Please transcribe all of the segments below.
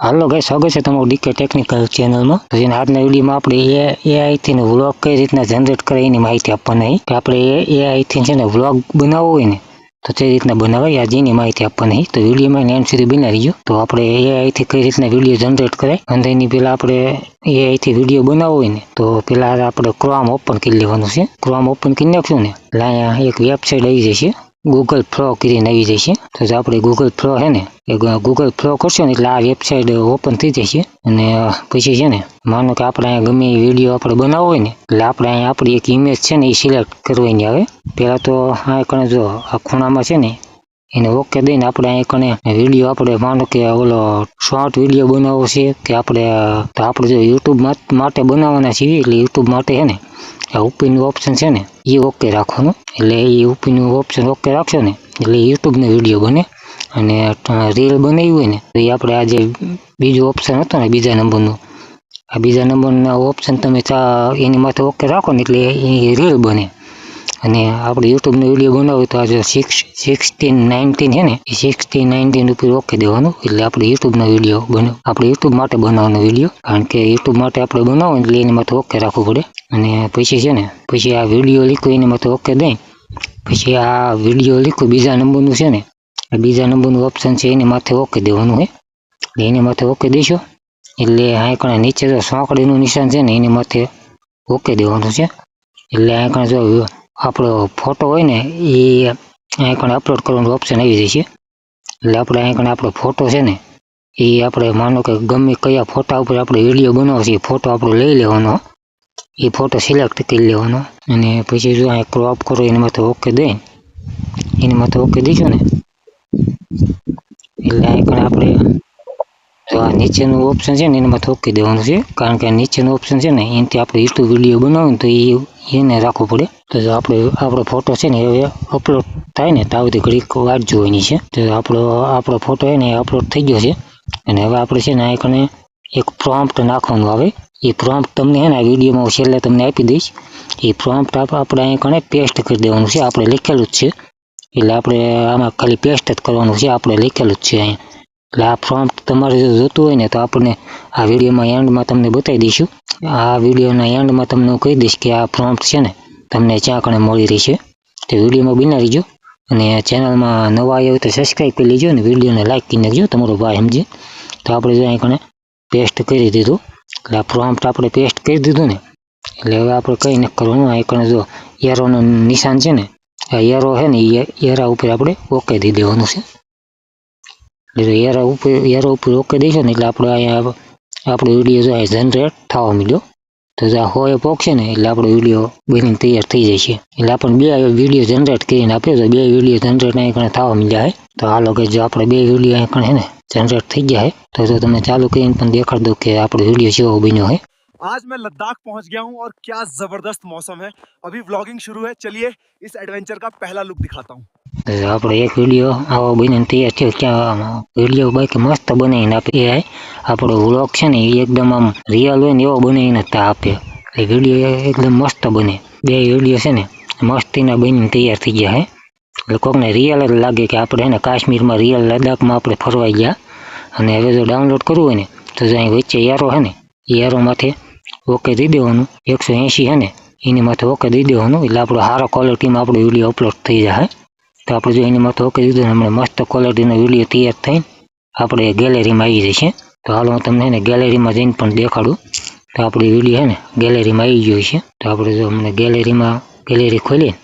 હાલો ગઈ સ્વાગત છે તમારું ડીકે ટેકનિકલ ચેનલમાં જેને આજના વિડીયોમાં આપણે એઆઈથી વ્લોગ કઈ રીતના જનરેટ કરે એની માહિતી આપવાની કે આપણે એઆઈથી છે ને વ્લોગ બનાવવો હોય ને, તો તે રીતના બનાવાય. આજે એની માહિતી આપવાની તો વિડીયોમાં એન્ડ સુધી બની રહીજો. તો આપણે એઆઈથી કઈ રીતના વીડિયો જનરેટ કરાય? અને એની પહેલાં આપણે એઆઈથી વીડિયો બનાવવો હોય ને, તો પેલા આપણે ક્રોમ ઓપન કરી લેવાનું છે. ક્રોમ ઓપન કરી નાખશું ને, એટલે અહીંયા એક વેબસાઇટ આવી જશે. ગૂગલ ફ્લો કરીને આવી જશે તો જો આપણે ગૂગલ ફ્લો છે ને, એ ગૂગલ ફ્લો કરશો ને, એટલે આ વેબસાઇટ ઓપન થઈ જશે. અને પછી છે ને, માનો કે આપણે અહીંયા ગમે એ વીડિયો આપણે બનાવવો હોય ને, એટલે આપણે અહીંયા આપણી એક ઇમેજ છે ને, એ સિલેક્ટ કરવાની આવે પહેલાં તો આ કણે જો, આ ખૂણામાં છે ને, એને ઓકે દઈને આપણે અહીં કણે વીડિયો આપણે માનો કે ઓલો શોર્ટ વીડિયો બનાવવો છે, કે આપણે તો આપણે જો યુટ્યુબ માટે બનાવવાના છીએ, એટલે યુટ્યુબ માટે છે ને આ ઉપરનું ઓપ્શન છે ને, એ ઓકે રાખવાનું. એટલે એ ઉપરનું ઓપ્શન ઓકે રાખશો ને, એટલે યુટ્યુબનો વીડિયો બને. અને રીલ બનાવી હોય ને, તો એ આપણે આ જે બીજું ઓપ્શન હતો ને, બીજા નંબરનું, આ બીજા નંબરના ઓપ્શન તમે ચા, એની માથે ઓકે રાખો ને, એટલે એ રીલ બને. અને આપણે યુટ્યુબનો વીડિયો બનાવો તો આજે સિક્સ સિક્સટીન નાઇન્ટીન છે ને, એ સિક્સટીન નાઇન્ટીન ઉપર ઓકે દેવાનું. એટલે આપણે યુટ્યુબનો વીડિયો બને, આપણે યુટ્યુબ માટે બનાવવાનો વીડિયો કારણ કે યુટ્યુબ માટે આપણે બનાવો એટલે એની માટે ઓકે રાખવું પડે. અને પછી છે ને, પછી આ વીડિયો લીખો એની માથે ઓકે દઈ. પછી આ વીડિયો લીખો, બીજા નંબરનું છે ને બીજા નંબરનું ઓપ્શન છે એની માથે ઓકે દેવાનું એટલે એની માથે ઓકે દેશો. એટલે આ નીચે જો સાંકળીનું નિશાન છે ને એની માથે ઓકે દેવાનું છે. એટલે આ જો આપણો ફોટો હોય ને, એ અહીં કણે અપલોડ કરવાનું ઓપ્શન આવી જશે. એટલે આપણે અહીં કણે આપણો ફોટો છે ને, એ આપણે માનો કે ગમે કયા ફોટા ઉપર આપણે વીડિયો બનાવો છે એ ફોટો આપણો લઈ લેવાનો. એ ફોટો સિલેક્ટ કરી લેવાનો. અને પછી જો આ ક્રોપ કરો એની માથે ઓકે દઈ એની માથે ઓકે દઈશું ને. એટલે અહીં કણે આપણે તો આ નીચેનું ઓપ્શન છે ને એના માટે ઓકે દેવાનું છે. કારણ કે નીચેનું ઓપ્શન છે ને, એનાથી આપણે યુટ્યુબ વીડિયો બનાવો તો એ એને રાખવું પડે. તો આપણે, આપણો ફોટો છે ને હવે અપલોડ થાય ને, તો આવતી ઘડીક વાટ જોવાની છે. તો આપણો આપણો ફોટો છે ને એ અપલોડ થઈ ગયો છે. અને હવે આપણે છે ને આ કણે એક પ્રોમ્પ્ટ નાખવાનું આવે. એ પ્રોમ્પ્ટ તમને છે ને આ વિડીયોમાં છેલ્લે તમને આપી દઈશ. એ પ્રોમ્પ્ટ આપણે અહીં કણે પેસ્ટ કરી દેવાનું છે. આપણે લખેલું જ છે. એટલે આપણે આમાં ખાલી પેસ્ટ જ કરવાનું છે. આપણે લખેલું જ છે અહીંયા. એટલે આ પ્રોમ્પ્ટ તમારે જો જોતું હોય ને, તો આપણને આ વિડીયોમાં એન્ડમાં તમને બતાવી દઈશું. આ વિડીયોના એન્ડમાં તમને હું કહી દઈશ કે આ પ્રોમ્પ્ટ છે ને તમને ક્યાં કણે મળી રહેશે. તો વિડીયોમાં બિના રહીજો. અને ચેનલમાં નવા આવ્યા હોય તો સબસ્ક્રાઈબ કરી લેજો અને વિડીયોને લાઇક કરી નાખજો. તમારો ભાઈ સમજે. તો આપણે જો અહીં પેસ્ટ કરી દીધું. એટલે આ પ્રોમ્પ્ટ આપણે પેસ્ટ કરી દીધું ને. એટલે હવે આપણે કંઈ નથી કરવાનું. આ કણે જો એરોનું નિશાન છે ને, આ એરો છે ને એરા ઉપર આપણે ઓકે દઈ દેવાનું છે. એટલે એરા ઉપર, એરો ઉપર ઓકે દઈશું ને, એટલે આપણે અહીંયા આપણો વીડિયો જો જનરેટ થવા મળ્યો તો જે હોય પોકશે ને, એટલે આપણો વીડિયો બનીને તૈયાર થઈ જશે એટલે આપણને બે વીડિયો જનરેટ કરીને આપ્યો તો બે વીડિયો જનરેટ અહીં કણે થવા મળ્યા છે. તો હાલો કે જો આપણે બે વીડિયો અહીં કણે છે ને જનરેટ થઈ ગયા છે. તો તમે ચાલુ કરીને પણ દેખાડ દો કે આપણો વીડિયો જેવો બન્યો છે. आज मैं लद्दाख पहुंच गया हूं और क्या जबरदस्त मौसम है अभी व्लॉगिंग शुरू है चलिए इस एडवेंचर का पहला लुक दिखाता हूं તો આપણે એક વિડીયો આવો બનીને તૈયાર થયો ક્યાં વિડીયો બાકી મસ્ત બનાવીને આપે એ આપણો વ્લોગ છે ને એ એકદમ આમ રિયલ હોય ને એવો બનાવીને તા આપે એ વિડીયો એકદમ મસ્ત બને બે વિડીયો છે ને મસ્તીના બનીને તૈયાર થઈ ગયા હે એટલે કોકને રિયલ જ લાગે કે આપણે એને કાશ્મીરમાં રિયલ લદ્દાખમાં આપણે ફરવા ગયા અને હવે જો ડાઉનલોડ કરવું હોય ને તો જો અહીં વચ્ચે એરો છે ને એ એરો માથે ઓકે દઈ દેવાનું. એકસો એંશી છે ને? એની માથે ઓકે દઈ દેવાનું. એટલે આપણો સારા ક્વોલિટીમાં આપણો વીડિયો અપલોડ થઈ જાય તો આપણે જો એની માથે ઓકે દીધું હમણાં મસ્ત ક્વોલિટીનો વીડિયો તૈયાર થઈને આપણે ગેલેરીમાં આવી જશે તો હાલ હું તમને ને ગેલેરીમાં જઈને પણ દેખાડું. તો આપણી વીડિયો હે ને ગેલેરીમાં આવી ગયો છે. તો આપણે જો અમને ગેલેરીમાં ગેલેરી ખોલીએ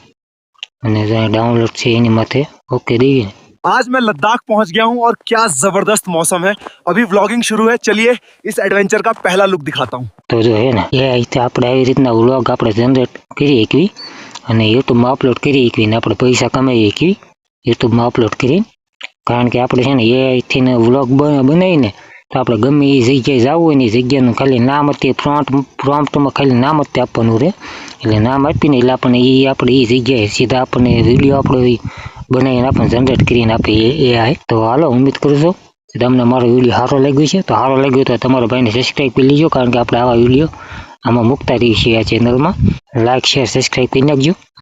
અને ડાઉનલોડ છે એની માથે, ઓકે દઈએ आज मैं लद्दाख पहुंच गया हूं और क्या जबरदस्त मौसम है अभी व्लॉगिंग शुरू है चलिए इस एडवेंचर का पहला लुक दिखाता हूं તો જો હે ને એ રીતે આપણે આવી રીતના વ્લોગ આપણે જનરેટ કરી શકવી અને યુટ્યુબમાં અપલોડ કરી શકવી ને આપણે પૈસા કમાઈ શકવી યુટ્યુબમાં અપલોડ કરી કારણ કે આપણે છે ને એઆઈથી ને વ્લોગ બનાવીને તો આપણે ગમે એ જગ્યાએ જવું હોય ને એ જગ્યાનું ખાલી નામ હતી પ્રોમ્પ્ટ પ્રોમ્પ્ટમાં ખાલી નામ જ તે આપવાનું રહે એટલે નામ આપીને એટલે આપણને એ આપણે એ જગ્યાએ સીધા આપણને વિડીયો આપણો ઈ બનાવીને આપણને જનરેટ કરીને આપે એ આય તો હાલો, ઉમ્મીદ કરું છું તમને મારો વીડિયો સારો લાગ્યો છે. તો સારો લાગ્યો તો તમારા ભાઈને સબસ્ક્રાઈબ કરી લેજો, કારણ કે આપણે આવા વીડિયો આમાં મૂકતા રહીએ છીએ આ ચેનલમાં લાઇક શેર સબસ્ક્રાઈબ કરી નાખજો.